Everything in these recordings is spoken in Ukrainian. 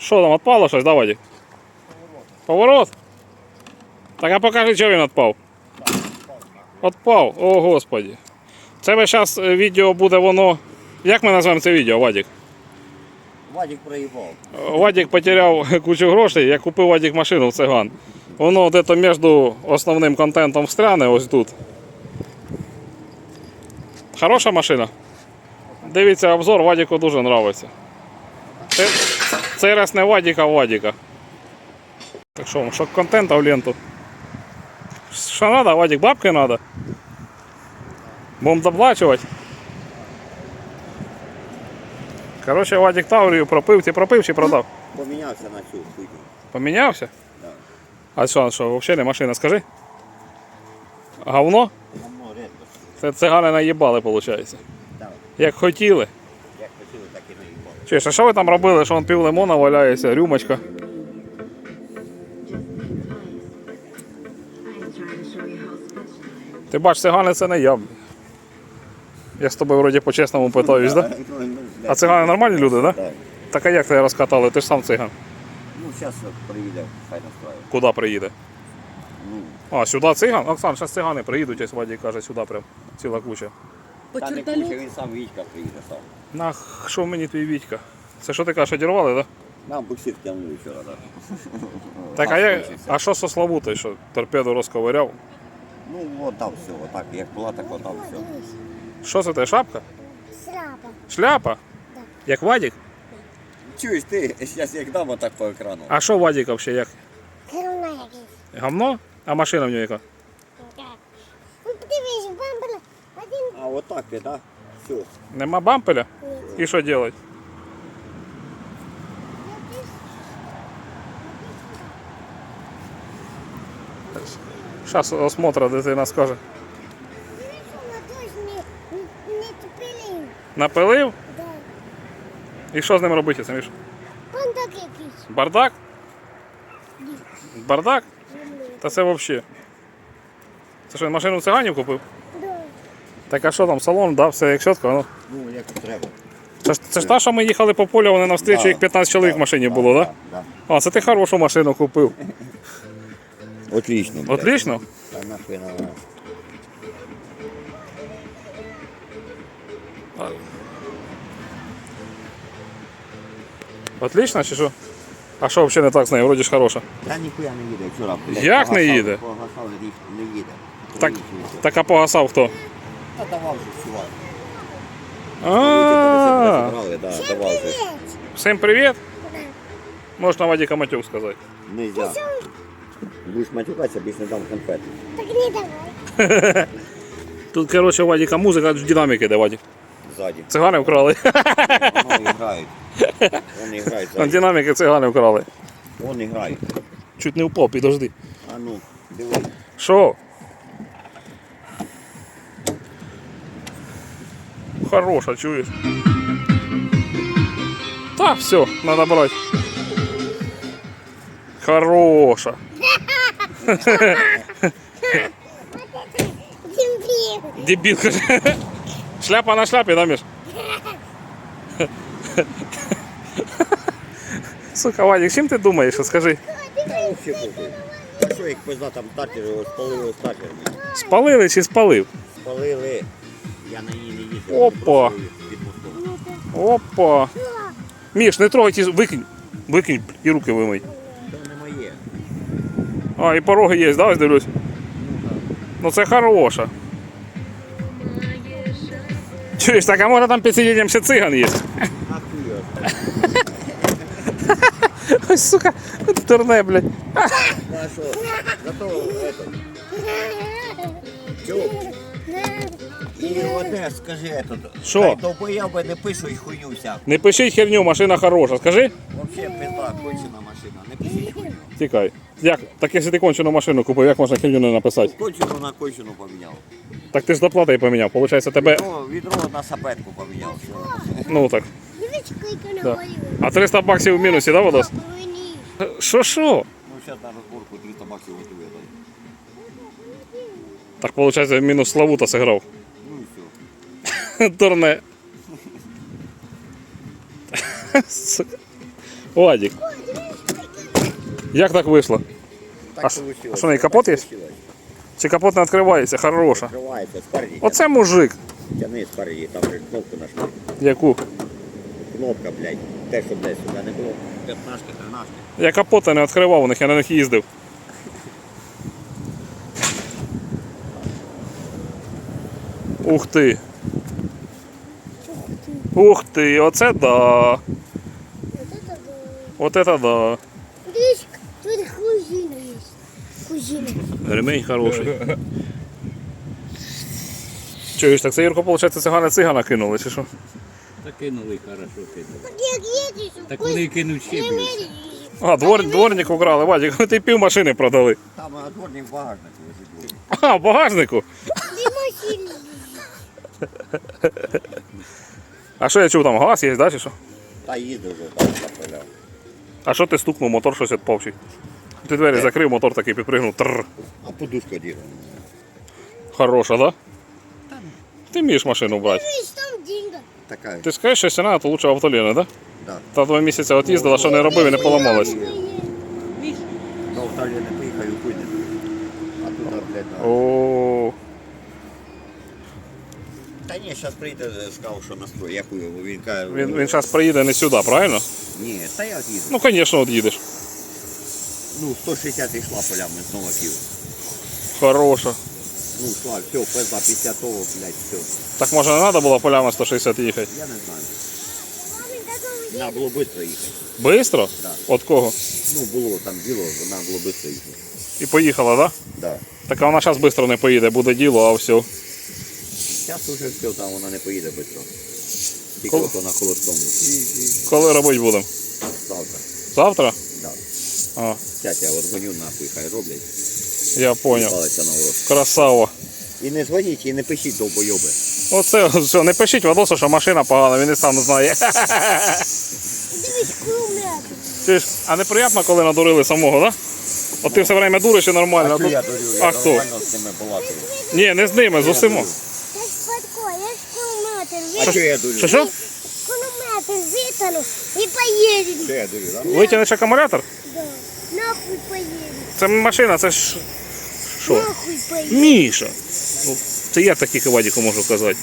Що там, відпало щось, да, Вадик? Поворот? Так а покажи, що він відпав. Отпав, о господі. Це ви зараз відео буде воно. Як ми назвемо це відео, Вадик? Вадик проїбав. Вадик потеряв кучу грошей, я купив Вадик машину в циган. Воно десь між основним контентом встряне ось тут. Хороша машина. Дивіться обзор, Вадику дуже подобається. Це, цей раз не Вадик, а Вадика. Так що, що контента в ленту. Що треба, Вадик, бабки треба? Будемо доплачувати. Коротше, Вадик Таврію пропив, ти пропив чи продав? Помінявся на цю хуйню. Помінявся? Да. А що, що, взагалі не машина, скажи? Говно? Гамно рідко. Це цигани наїбали, виходить. Да. Як хотіли. Як хотіли, так і наїбав. Чуєш, а що ви там робили, що вон пів лимона валяється, рюмочка? Ти бач, цигани це не я. Я з тобою вроді по-чесному питаюсь, так? Да? А цигани нормальні люди, так? Да? Так. А як тебе розкатали? Ти ж сам циган. Ну, зараз приїде, хай настраює. Куди приїде? Ну, А, сюди циган? Оксан, зараз цигани приїдуть, ось Вадій каже, сюди прям ціла куча. По та не черталю. куча, він сам Вітька приїде сам. Нах, що мені твій Вітька? Це що ти кажеш, одірвали, так? Да? Нам буксир тягнули вчора, так. Так, а, я, а що со Славутою, що торпеду розковиряв? Ну, от там все, отак, як була, так от там все. Що це те, шапка? Шляпа. Шляпа? Як Вадік? Чуєш ти, зараз як дам отак по екрану. А що Вадік взагалі як? Керуна якийсь. Гамно? А машина в нього яка? Отак, так? Все. Нема бампеля? І що робити? Зараз осмотра дитина скаже. Напилив? Да. І що з ним робити, Саміш? Бандак якийсь. Бардак? Бардак? Та це взагалі. Це що, машину циганів купив? Да. Так а що там, салон, да, все як чітко. Ну. Ну, як треба. Це ж, це ж та, що ми їхали по полю, вони навстрічу, Да, їх 15 чоловік в машині да, було, да? так? Да. Да? А, це ти хорошу машину купив. Отлично. блядь. Отлично. Та нахуй. Отлично чи що? А що взагалі не так з нею? Вроді ж хороша. Та ніхуя не їде вчора. Як не їде? Погасали, рік не їде. Так, так а погасав хто? Та давав же чувак. А, Брали, да, давав же. Всім привіт. Можна Вадіка Матюк сказати. Нельзя. Будеш матюкатися, більше не дам конфет. Так не давай. Тут, коротше, у Вадіка музика в динаміки йде, Вадік. Ззаді. Цигани вкрали. Вони грають. Вони грають На ззаді. динаміки цигани вкрали. Вони грають. Чуть не впав, підожди. А ну, дивись. Що? Хороша, чуєш? Так, все, надо брать. Хороша. Дімбів. Дебіл, каже. Шляпа на шляпі, да, Міш? Сука, Вадик, чим ти думаєш, скажи? Та взагалі похуй. А що як пизда там стартер, його спалили стартер. Спалили чи спалив? Спалили. Я на ній не їздив. Опа. Опа. Міш, не трогай, ті- викинь. Викинь і руки вимий. Це не моє. А, і пороги є, да, ось дивлюсь? Ну це хороша. Чуєш, так а може там під сидінням ще циган є? Ой, сука, турне, блядь. Ну а І оте, скажи этот. Що? Хай довбоєби не пишуть хуйню всяку. Не пишіть херню, машина хороша. Скажи? Вообще пизда, кончена машина. Не пишіть хуйню. Тікай. Як? Так якщо ти кончену машину купив, як можна херню не написати? Кончену на кончену поміняв. Так ти ж доплати поміняв. Получається тебе. Відро, відро на сапетку поміняв. Все. Ну так. Да. А 300 баксів в мінусі, да, Водос? Що що? Ну зараз на розборку 300 баксів готує. дай. Так виходить, мінус Славута зіграв. Турне. Сука. Як так вийшло? Так А що, капот є? Чи капот не відкривається? Хороша. Відкривається спереді. Оце мужик. Тяни спереді, там кнопку нажми. Яку? Кнопка, блядь. Те, що десь сюди не було. 15 13 Я капота не відкривав у них, я на них їздив. Ух ти. Ух ти, оце да. Вот это да. От это да. Видишь, тут кузина есть. Кузина. Ремень хороший. Чуєш, так це Юрко, виходить, цигани цигана кинули, чи що? Так кинули, хорошо кинули. Так вони кинуть ще меряєш. А, двор, дворник украли, Вадик, ти пів машини продали. Там а, дворник в багажнику лежить. А, в багажнику. Ти машини. А що я чув, там газ є, да, чи що? Та їздив вже там заправляв. А що ти стукнув, мотор щось відпав чи? Ти двері закрив, мотор такий підпригнув. Тррр. А подушка діра. Хороша, да? Ти вмієш машину брати. Видиш, там деньги. Така, Ти скажеш, що ціна, то лучше автоліна, да? да. Та два місяці от їздила, що не робив і не поламалась. До і хуй не. А тут, блядь, на... О, Та ні, зараз прийде, сказав, що настрой. Я хуй, бо він каже... він, він зараз приїде не сюди, правильно? Ні, та я от їду. Ну, звісно, от їдеш. Ну, 160 йшла полями з Новаків. Хороша. Ну, шла, все, пизда, після того, блядь, все. Так може не треба було полями 160 їхати? Я не знаю. Треба було швидко їхати. Бистро? Да. От кого? Ну, було там діло, треба було швидко їхати. І поїхала, да? Да. Так а вона зараз швидко не поїде, буде діло, а все. Зараз уже все, там вона не поїде швидко. Тільки Коли? ото на холостому. Коли робити будемо? Завтра. Завтра? Да. А, Сядь, я от гоню нахуй, хай роблять. я поняв. Палиться на урок. Красава. І не дзвоніть, і не пишіть довбойоби. Оце все, не пишіть Вадосу, що машина погана, він і сам знає. Дивись, кулемет. Ти ж, а неприємно, коли надурили самого, так? Да? От ти все время дуриш і нормально. А тут- я дурю? а хто? з ними балакаю. Ні, не з ними, з усіма. Я ж Патко, я ж кулеметр. А що я дурю? Що що? Кулеметр витягну і поїдемо. Що я дурю, да? Витягнеш акумулятор? Да. Нахуй поїдемо. Це машина, це ж. Що? Нахуй поїдемо. Міша. Ну, це я так тільки Вадіку можу казати.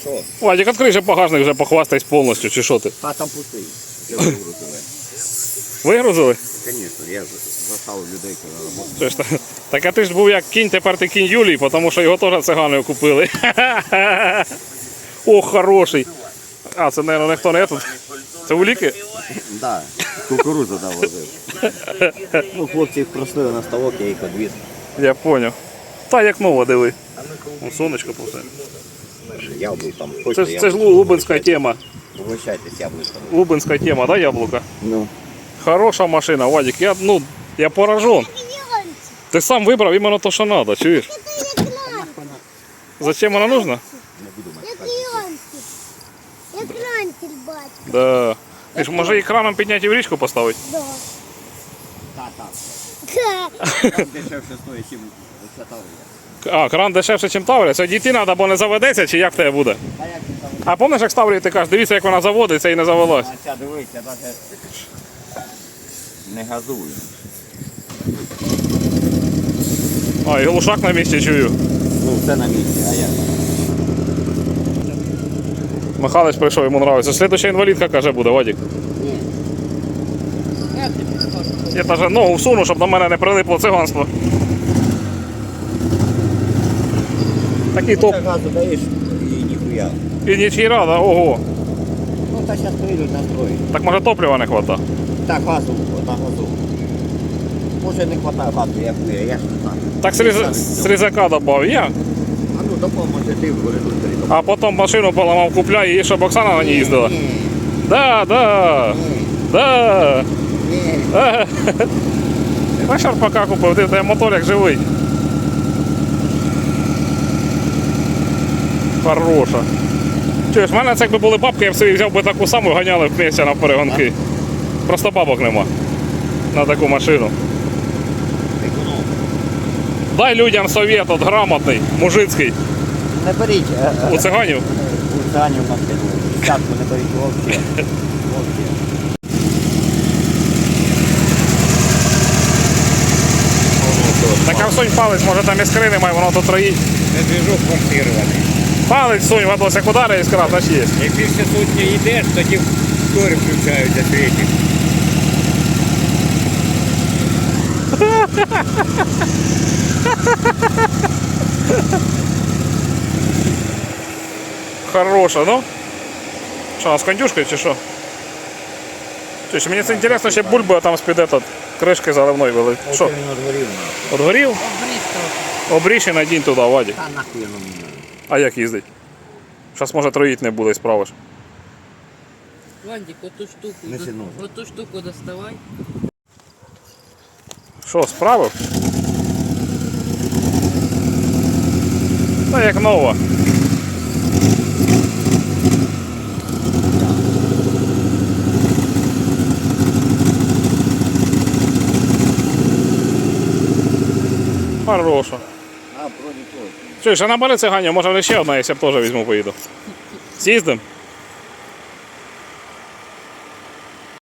Що? Вадік, відкрий же багажник вже похвастайся повністю, чи що ти? А там пустий. Я вигрузили. Вигрузили? Звісно, я заставив людей. Це ж та- Так а ти ж був як кінь, тепер ти кінь Юлій, тому що його теж цигани купили. Ох, хороший. А, це, мабуть, ніхто не тут. Це уліки? Да, кукурудзу да, возив. Ну, хлопці їх просили на ставок, я їх одвіз. Я поняв. Та як нова, диви. Вон сонечко повзе. Яблук там. Це, ж- це ж Лу- лубенська тема. Угощайтесь яблучками. Лубенська тема, да, яблука? Ну. Хороша машина, Вадик. Я, ну, я поражен. Ти сам вибрав іменно то, що треба, чуєш? Зачем вона нужна? Не буду Як ланки. Як батько. Да. Ти ж може і краном підняти і в річку поставити? Да. Там дешевше стоїть, чим висвятав я. А, кран дешевше, ніж Таврія. Це дійти треба, бо не заведеться, чи як в тебе буде? А як ти там? А пам'ятаєш, як з ти кажеш, дивіться, як вона заводиться і не завелась. А ця дивись, я навіть не газую. А, і глушак на місці чую. Ну, це на місці, а як? Михайлович прийшов, йому подобається. Слідуща інвалідка, каже, буде, Вадик. Я навіть ногу всуну, щоб до мене не прилипло циганство. Такий топ. Газу даєш і ніхуя. І нічий рада, ого. Ну, та зараз прийдуть настроїть. Так може топлива не хвата. Так, газу, на газу. Може не хватає газу, я я ж не знаю. Так з різ- різака додав я, А ну допоможе ти в редукторі. а потім машину поламав, купляю її, щоб Оксана на ній їздила. Ні, Да, да, да. ні. да. На шарпака купив, ти тебе мотор як живий. Хороша. Чуєш, в мене це якби були бабки, я б собі взяв би таку саму і ганяли б місця на перегонки. Просто бабок нема на таку машину. Дай людям совет от грамотний, мужицький. Не беріть. е, е, У циганів. У циганів машину. десятку не вовки. Вовки. Так а всунь палець, може там іскри немає, воно тут троїть. Це движок форсирований. Палець сунь, Вадос, як удари іскра, значить є. Як більше сотні йдеш, тоді втори включаються треті. Хороша, ну? Що, з кондюшкою чи що? Чи ж мені це інтересно, ще бульба там з-під этот, кришки заливної вели. Що, Він одворів нахуй. отгорів? Обріж і надінь туди, Вадік. Та нахуй воно мені. А як їздить? Зараз може троїть не буде справиш. Вандик, оту штуку, Не до- оту штуку доставай. Що, справив? Та як нова. Хороша. А, вроді точно. Чуєш, а на бери цигані, може ще одна, я б теж візьму поїду. З'їздим?